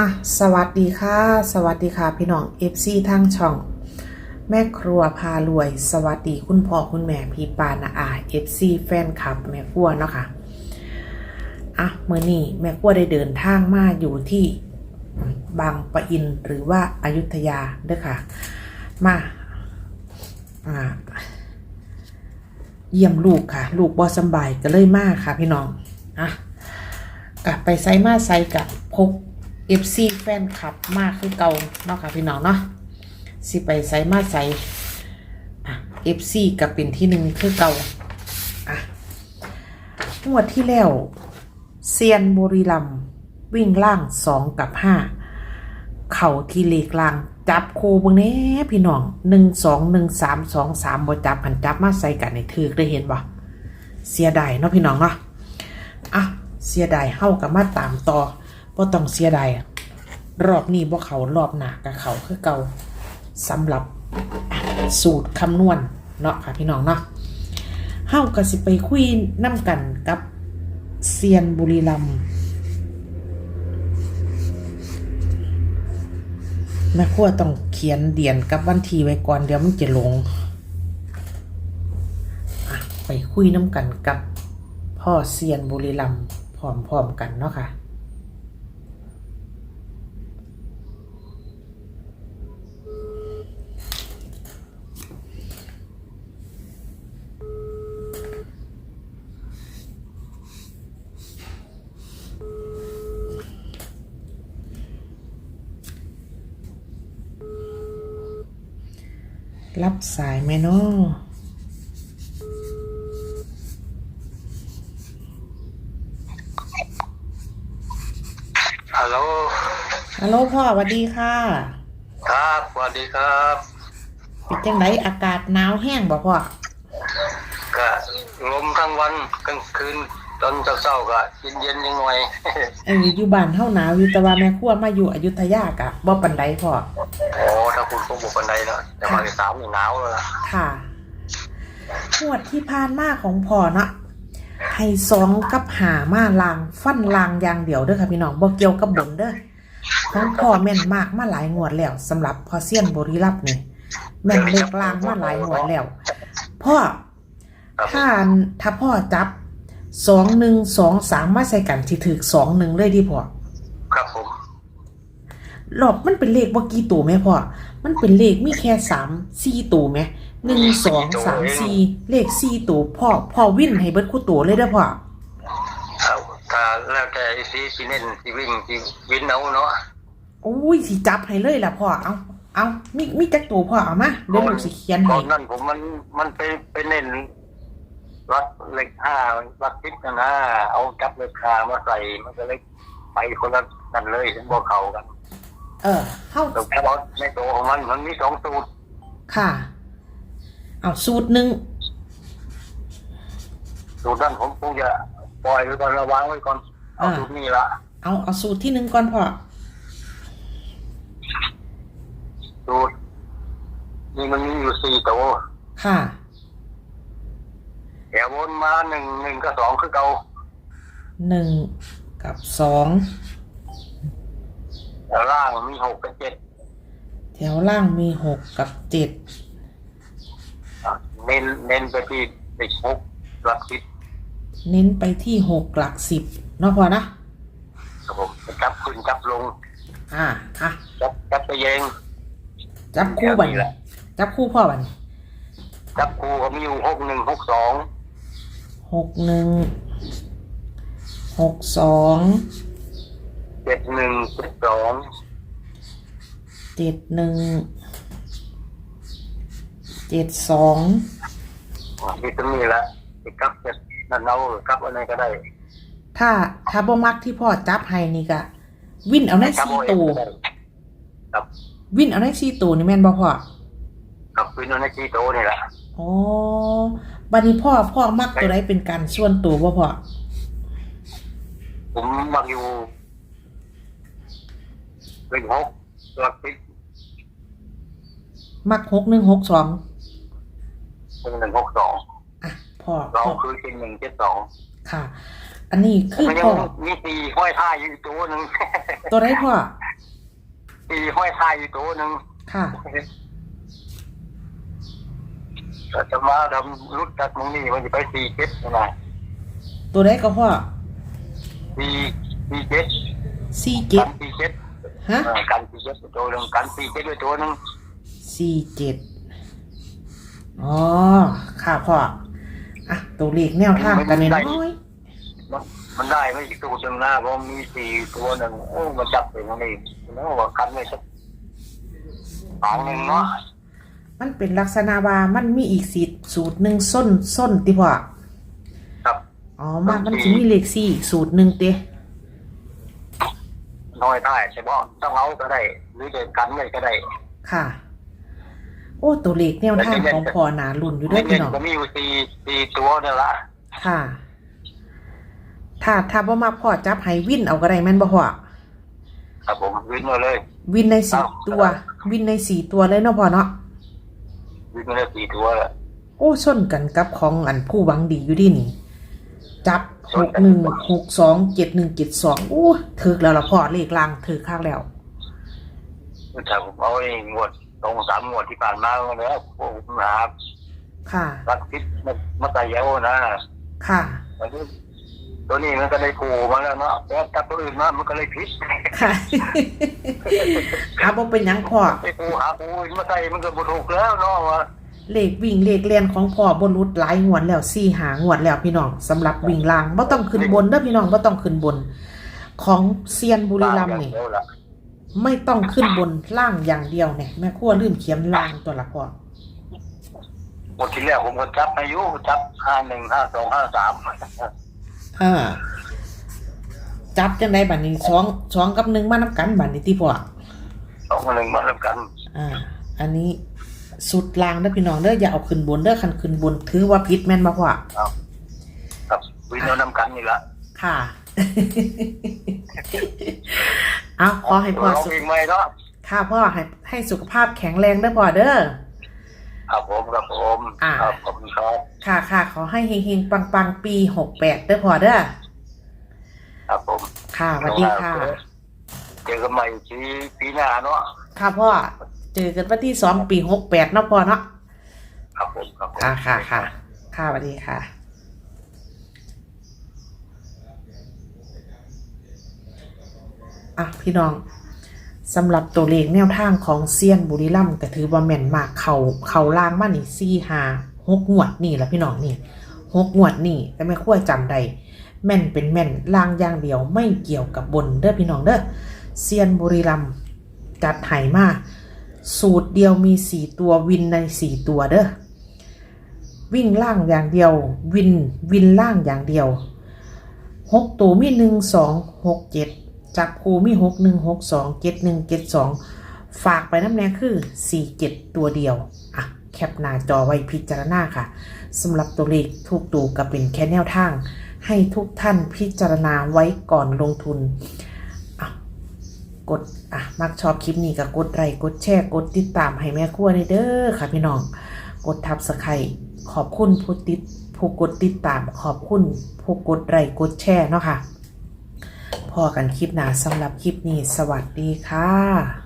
อะสวัสดีค่ะ สวัสดีค่ะ พี่น้อง FC ทางช่อง แม่ครัวพารวย สวัสดีคุณพ่อคุณแม่พี่ปานาอา FC แฟนคลับแม่ครัวเนาะค่ะอะเมื่อนี้แม่ครัวได้เดินทางมาอยู่ที่บางปะอินหรือว่าอายุทยาเด้อค่ะ มาอ่าเยี่ยมลูกค่ะ ลูกบอสบายก็เลยมากค่ะ พี่น้องอะกลับไปไซมาไซกับพก FC แฟนคลับมากคือเก่าเนาะค่ะพี่น้องเนาะสิไปไซมาไซอะ FC กับเป็นที่หนึ่งคือเก่าอะงวดที่แล้วเซียนบุรีรัมวิ่งล่างสองกับห้าเข่าที่เลกลาง จับโคบงแน่พี่น้องหนึ่งสองหนึ่งสามสองสามบจับหันจับมาใส่กันในถือได้เห็นบ่เสียดายเนาะพี่น้องเนาะอะเสียดายเฮากับมาตามต่อ บ่ต้องเสียดายอะรอบนี้บ่เขารอบหน้ากับเขาคือเก่าสำหรับสูตรคำนวณเนาะค่ะพี่น้องเนาะเฮาก็สิไปคุยนํกันกับเซียนบุรีรัมย์แม่ครัวต้องเขียนเดียนกับวันทีไว้ก่อนเดี๋ยวมันจะลง ไปคุยน้ำกันกับพ่อเซียนบุรีรัมย์พร้อมๆกันเนาะค่ะ รับสายไหมเนาะฮัลโหล ฮัลโหลพ่อสวัสดีค่ะ ครับสวัสดีครับเป็นจังไดอากาศหนาวแห้งบ่พ่อก็ลมทั้งวันกลางคืน ตอนเช้าๆก็เย็นๆยังหน่อยเอออยู่บ้านเฮาหนาวอยู่แต่ว่าแม่ครัวมาอยู่อยุธยากะบ่ปานใดพ่อโอ้ถ้าคุณคงบุกบันไดเนาะแต่มาที่สามนี่หนาวแล้วล่ะค่ะงวดที่ผ่านมาของพ่อเนาะให้สองกับหามาลางฟันลางอย่างเดียวเด้อค่ะพี่น้องบ่เกี่ยวกับบนเด้อของพ่อแม่นมากมาหลายงวดแล้วสำหรับพ่อเซียนบริรัตน์นี่แม่นเล็กลางมาหลายงวดแล้ว พ่อครับถ้าถ้าพ่อจับ สองหนึ่งสองสามมาใส่กันที่ถือสองหนึ่งเลยดิพ่อครับผมรอบมันเป็นเลขว่ากี่ตัวไหมพ่อ มันเป็นเลขมีแค่สามสี่ตัวไหมหนึ่งสองสามสี่เลขสี่ตัวพ่อพ่อวิ่นให้เบิดคู่ตัวเลยเด้อพ่อครับถ้าแล้วแต่ไอ้สีสีเน้นสีวิ่งสีวินเอาเนาะโอ้ยสิจับให้เลยล่ะพ่อเอาเอามีมีจักตัวพ่อเอามาเดี๋ยวลูกสิเขียนตให้อนนั้นผมมันมันไปไปเน้น รักเล็กห้ารักทิศนะนะเอาจับเล็กขามาใส่มันก็เลยไปคนละนั่นเลยถึงบอกเขากัน เออเข้าแต่แค่ว่าในตัวของมันมันมีสองสูตร ค่ะ เอาสูตรหนึ่งสูตรนั้นผมคงจะปล่อยไว้ก่อนระวังไว้ก่อนเอาสูตรนี้ละเอาเอาสูตรที่หนึ่งก่อนพ่อสูตรนี่มันมีอยู่สี่ตัวค่ะ แถววนมาหนึ่งหนึ่งกับสองคือเก่าหนึ่งกับสองแถวล่างมีหกกับเจ็ดแถวล่างมีหกกับเจ็ดอะเน้นเน้นไปที่เด็กหกหลักสิบเน้นไปที่หกหลักสิบเนาะพ่อนะครับผมจับขึ้นจับลงอ่าอะจับจับไปเองจับคู่บันแถวนี้แหละจับคู่พ่อบันจับครูเขามีอยู่หกหนึ่งหกสอง หกหนึ่งหกสองเจ็ดหนึ่งเจ็ดสองเจ็ดหนึ่งเจ็ดสองที่ตรงนี้แหละไปกลับจะนั่นเอาหรือกลับอะไรก็ได้ ถ้าถ้าบ่มักที่พ่อจับให้นี่ก็วินเอาในกลับสี่เอาเองตัวก็ได้ครับวินเอาในสี่ตัวนี่แม่นบ่พ่อกับวินเอาในที่โตนี่แหละอ๋อ บัดนี้พ่อพ่อมักตัวใดเป็นการส่วนตัวบ่พ่อผมมักอยู่เป็นหกหลักสิบมักหกหนึ่งหกสองเป็นหนึ่งหกสองอะพ่อเราพ่อคือเป็นหนึ่งเจ็ดสองค่ะ อันนี้คือมันยัพ่งอมีตีห้อยท้ายอยู่ตัวหนึ่งตัวได้พ่อตีห้อยท้ายอยู่ตัวหนึ่งค่ะ ก็จะมาทำรุดจากตรงนี้มันจะไปสี่เจ็ดนะตัวได้ก็พ่อสี่สี่เจ็ดสี่เจ็กัดนสี่เจ็ดฮะเออกันสี่เจ็ดตัวหนึ่งกันสี่เจ็ดด้วยตัวหนึ่งสี่เจ็ดอ๋อค่ะพ่ออะตัวเลขแนวทางกันน้อยมันมันได้ไม่อีกตัวหนึ่งนะเพราะมีสี่ตัวหนึ่งโอ้มันจับไปตรงนี้แล้วว่ากันไม่สักสองหนึ่งเนาะๆ มันเป็นลักษณะว่ามันมีอีกสีสูตรหนึ่งส้นส้นติพ่อครับอ๋อมากมันจะมีเลขสี่อีกสูตรหนึ่งเตะน้อยได้ใช่ป่ะต้องเอาก็ได้ หรือจะกันเลยก็ได้ ค่ะ โอ้ตัวเลขแนวทางของพ่อหนารุ่นอยู่ด้วยเงิพี่นน้องก็มีอยู่สี่สี่ตัวนี่นละค่ะ ถ้าถ้าบ่มาพ่อจับให้วินเอาก็ได้แม่นบ่พ่อครับผมวินมาเลย วินในสี่เอาตัว วินในสี่ตัวเลยเนาะพ่อเนาะ วินมาเลยสี่ตัวละโอ้ส้นกันกับของอันผู้หวังดีอยู่ดินี่ จับหกหนึ่งหกสองเจ็ดหนึ่งเจ็ดสองโอ้ถึกแล้วละพ่อเลขลางถึกข้างแล้วถ้าผมเอาเองงวดตรงสามงวดที่ผ่านมาแล้วพวกผมหาค่ะรักพิษมามาใส่เย้านะค่ะมันก็ ตัวนี้มันก็ได้ผูมาแล้วเนาะแต่ถ้าตัวอื่นมามันก็เลยพิษค่ะอาบ่เป็นหยังพ่อไปผูหาผูอื่นมาใส่มันก็บ่ถูกแล้วเนาะว่าเลขวิ่งเลขเลียนของพ่อบนรุดหลายงวดแล้วสี่หางวดแล้วพี่น้องสำหรับวิ่งล่างบ่ต้องขึ้นบนเด้อพี่น้องบ่ต้องขึ้นบน ของเซียนบุรีรัมย์นี่เดียวล่ะไม่ต้องขึ้นบนล่างอย่างเดียวเนี่ยแม่ครัวลืมเขียนล่างตัวละพ่อหมดที่แล้วผมก็จับอายุจับห้าหนึ่งห้าสองห้าสาม อ่าจับจังไดบัดนี้สองสองกับหนึ่งมานับกันบัดนี้ที่พ่อสองหนึ่งมาแล้วกันอ่า อันนี้สุดล่างเด้อพี่น้องเด้ออย่าเอาขึ้นบนเด้อคันขึ้นบนถือว่าผิดแม่นบ่พ่อครับวินเอานำกันนี่ละค่ะเอาขอให้พ่อลองสุขอีกไหมเนาะค่ะพ่อให้ให้สุขภาพแข็งแรงเด้อพ่อเด้อ ครับผมครับผมอ่า ครับขอบคุณครับ ค่ะค่ะขอให้เฮงๆ ปังๆ ปีหกแปดเด้อพ่อเด้อครับผมค่ะสวัสดีค่ะ เจอกันใหม่ปีปีหน้าเนาะค่ะพ่อเจอกันวันที่สองปีหกแปดเนาะพ่อเนาะครับผมครับผมค่ะค่ะค่ะค่ะสวัสดีค่ะอะพี่น้อง สำหรับตัวเลขแนวทางของเซียนบุรีรัมย์ก็ถือว่าแม่นมากเขาเขาล่างมานี่ซี่หาหกงวดนี่แหละพี่น้องนี่หกงวดนี่แต่ไม่ขั้วจำได้แม่นเป็นแม่นล่างอย่างเดียวไม่เกี่ยวกับบนเด้อพี่น้องเด้อเซียนบุรีรัมย์จัดไห่มาสูตรเดียวมีสี่ตัววินในสี่ตัวเด้อวิ่งล่างอย่างเดียว วินวินล่างอย่างเดียวหกตัวมีหนึ่งสองหกเจ็ด จับคูมีหกหนึ่งหกสองเจ็ดหนึ่งเจ็ดสองฝากไปน้ำแน่คือสี่เจ็ดตัวเดียวอะแคปหน้าจอไว้พิจารณาค่ะสำหรับตัวเลขทุกตัวก็เป็นแค่แนวทาง ให้ทุกท่านพิจารณาไว้ก่อนลงทุนอะกดอะมักชอบคลิปนี้ก็กดไลค์กดแชร์กดติดตามให้แม่ครัวในเด้อค่ะพี่น้อง กดทับสไครขอบคุณผู้ติดผู้กดติดตามขอบคุณผู้กดไลค์กดแชร์เนาะค่ะ พอกันคลิปหน้าสำหรับคลิปนี้ สวัสดีค่ะ